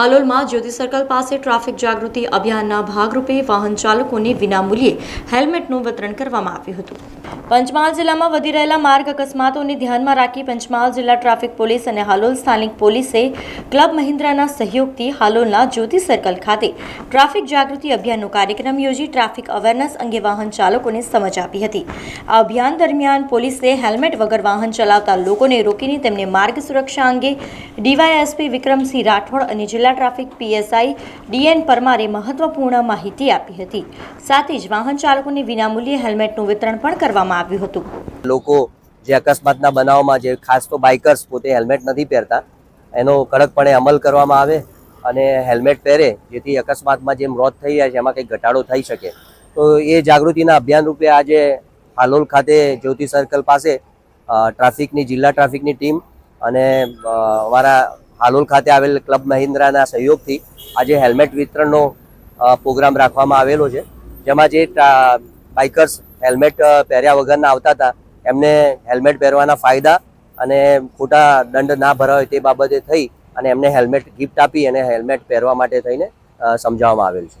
હાલોલમાં જ્યોતિ circle પાસે traffic જાગૃતિ અભિયાનના ભાગરૂપે વાહન ચાલકોને વિનામૂલ્યે હેલ્મેટનું વિતરણ કરવામાં આવ્યું હતું. પંચમહાલ જિલ્લામાં વધી રહેલા માર્ગ અકસ્માતોને ધ્યાનમાં રાખી પંચમહાલ જિલ્લા ટ્રાફિક પોલીસ અને હાલોલ સ્થાનિક પોલીસે ક્લબ મહિન્દ્રાના સહયોગથી હાલોલના જ્યોતિ સર્કલ ખાતે ટ્રાફિક જાગૃતિ અભિયાનનો કાર્યક્રમ યોજી ટ્રાફિક અવેરનેસ અંગે વાહન ચાલકોને સમજ આપી હતી. આ અભિયાન દરમિયાન પોલીસે હેલ્મેટ વગર વાહન ચલાવતા લોકોને રોકીને તેમને માર્ગ સુરક્ષા અંગે ડીવાયએસપી વિક્રમસિંહ રાઠોડ અને જિલ્લા ટ્રાફિક પીએસઆઈ ડીએન પરમારે મહત્વપૂર્ણ માહિતી આપી હતી. સાથે જ વાહન ચાલકોને વિનામૂલ્યે હેલ્મેટનું વિતરણ પણ કરવામાં આવ્યું હતું. લોકો જે અકસ્માતના બનાવમાં જે ખાસ તો બાઇકર્સ પોતે હેલ્મેટ નથી પહેરતા, એનો કડકપણે અમલ કરવામાં આવે અને હેલ્મેટ પહેરે, જેથી અકસ્માતમાં જે મોત થઈ જાય છે, એમાં કંઈક ઘટાડો થઈ શકે. તો એ જાગૃતિના અભિયાન રૂપે આજે હાલોલ ખાતે જ્યોતિ સર્કલ પાસે ટ્રાફિકની જિલ્લા ટ્રાફિકની ટીમ અને અમારા હાલોલ ખાતે આવેલ ક્લબ મહિન્દ્રાના સહયોગથી આજે હેલ્મેટ વિતરણનો પ્રોગ્રામ રાખવામાં આવેલો છે. જેમાં જે બાઇકર્સ હેલ્મેટ પહેર્યા વગરના આવતા હતા, એમને હેલ્મેટ પહેરવાના ફાયદા અને ખોટા દંડ ના ભરાય તે બાબતે થઈ અને એમને હેલ્મેટ ગિફ્ટ આપી અને હેલ્મેટ પહેરવા માટે થઈને સમજાવવામાં આવેલ છે.